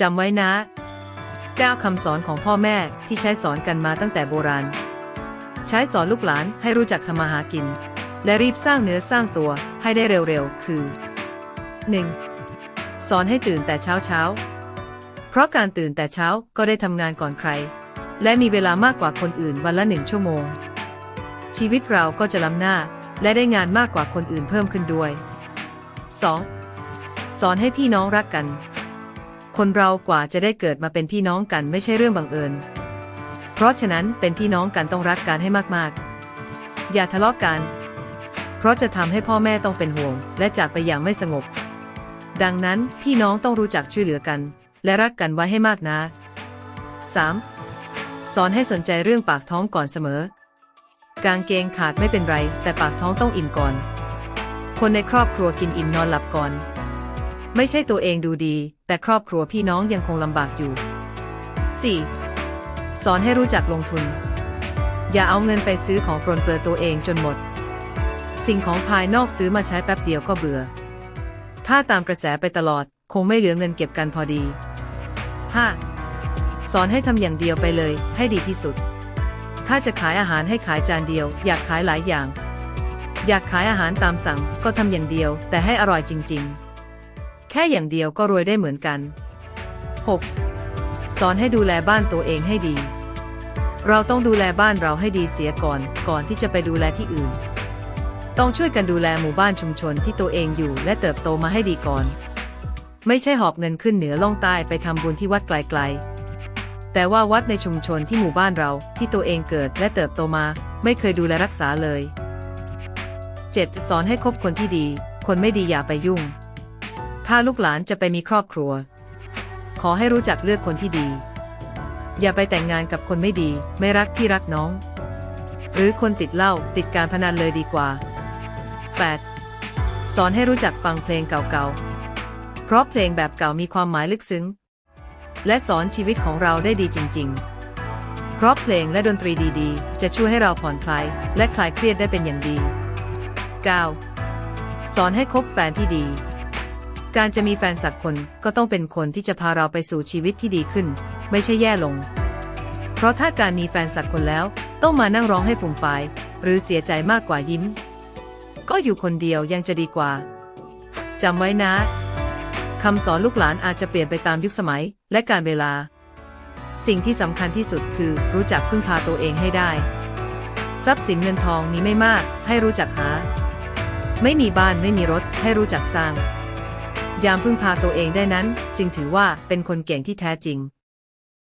จำไว้นะก้วคำสอนของพ่อแม่ที่ใช้สอนกันมาตั้งแต่โบราณ ใช้สอนลูกหลานให้รู้จักทำมาหากิน และรีบสร้างเนื้อสร้างตัวให้ได้เร็วๆ คือ 1. สอนให้ตื่นแต่เช้าเช้าๆเพราะการตื่นแต่เช้าก็ได้ทำงานก่อนใคร และมีเวลามากกว่าคนอื่นวันละหนึ่งชั่วโมง ชีวิตเราก็จะล้ำหน้าและได้งานมากกว่าคนอื่นเพิ่มขึ้นด้วย 2. สอนให้พี่น้องรักกัน คนเรากว่าจะได้เกิดมาเป็นพี่น้องกันไม่ใช่เรื่องบังเอิญ เพราะฉะนั้นเป็นพี่น้องกันต้องรักกันให้มากๆ อย่าทะเลาะกัน เพราะจะทำให้พ่อแม่ต้องเป็นห่วง และจากไปอย่างไม่สงบ ดังนั้นพี่น้องต้องรู้จักช่วยเหลือกัน และรักกันไว้ให้มากนะ 3. สอนให้สนใจเรื่องปากท้องก่อนเสมอ กางเกงขาดไม่เป็นไร แต่ปากท้องต้องอิ่มก่อน คนในครอบครัวกินอิ่มนอนหลับก่อน ไม่ใช่ตัวเองดูดี แต่ครอบครัวพี่น้องยังคงลำบากอยู่ 4. สอนให้รู้จักลงทุน อย่าเอาเงินไปซื้อของปรนเปื้อตัวเองจนหมด สิ่งของภายนอกซื้อมาใช้แป๊บเดียวก็เบื่อ ถ้าตามกระแสไปตลอดคงไม่เหลือเงินเก็บกันพอดี 5. สอนให้ทำอย่างเดียวไปเลย ให้ดีที่สุด ถ้าจะขายอาหารให้ขายจานเดียว อยากขายหลายอย่าง อยากขายอาหารตามสั่งก็ทำอย่างเดียว แต่ให้อร่อยจริง ๆ แค่อย่างเดียวก็รวยได้เหมือนกัน 6. สอนให้ดูแลบ้านตัวเองให้ดี เราต้องดูแลบ้านเราให้ดีเสียก่อน ก่อนที่จะไปดูแลที่อื่น ต้องช่วยกันดูแลหมู่บ้านชุมชนที่ตัวเองอยู่และเติบโตมาให้ดีก่อน ไม่ใช่หอบเงินขึ้นเหนือล่องใต้ไปทำบุญที่วัดไกลๆ แต่ว่าวัดในชุมชนที่หมู่บ้านเราที่ตัวเองเกิดและเติบโตมา ไม่เคยดูแลรักษาเลย 7. สอนให้คบคนที่ดี คนไม่ดีอย่าไปยุ่ง ถ้าลูกหลานจะไปมีครอบครัว ขอให้รู้จักเลือกคนที่ดี อย่าไปแต่งงานกับคนไม่ดี ไม่รักพี่รักน้อง หรือคนติดเหล้าติดการพนันเลยดีกว่า 8. สอนให้รู้จักฟังเพลงเก่าๆ เพราะเพลงแบบเก่ามีความหมายลึกซึ้ง และสอนชีวิตของเราได้ดีจริง ๆเพราะเพลงและดนตรีดีๆ จะช่วยให้เราผ่อนคลายและคลายเครียดได้เป็นอย่างดี 9. สอนให้คบแฟนที่ดี การจะมีแฟนสักคนก็ต้องเป็นคนที่จะพาเราไปสู่ชีวิตที่ดีขึ้น ไม่ใช่แย่ลง เพราะถ้าการมีแฟนสักคนแล้ว ต้องมานั่งร้องให้ฝุ่มฟายหรือเสียใจมากกว่ายิ้ม ก็อยู่คนเดียวยังจะดีกว่าจำไว้นะคำสอนลูกหลานอาจจะเปลี่ยนไปตามยุคสมัยและการเวลา สิ่งที่สำคัญที่สุดคือรู้จักพึ่งพาตัวเองให้ได้ ทรัพย์สินเงินทองมีไม่มาก ให้รู้จักหา ไม่มีบ้านไม่มีรถ ให้รู้จักสร้าง ยามพึ่งพาตัวเองได้นั้น จึงถือว่าเป็นคนเก่งที่แท้จริง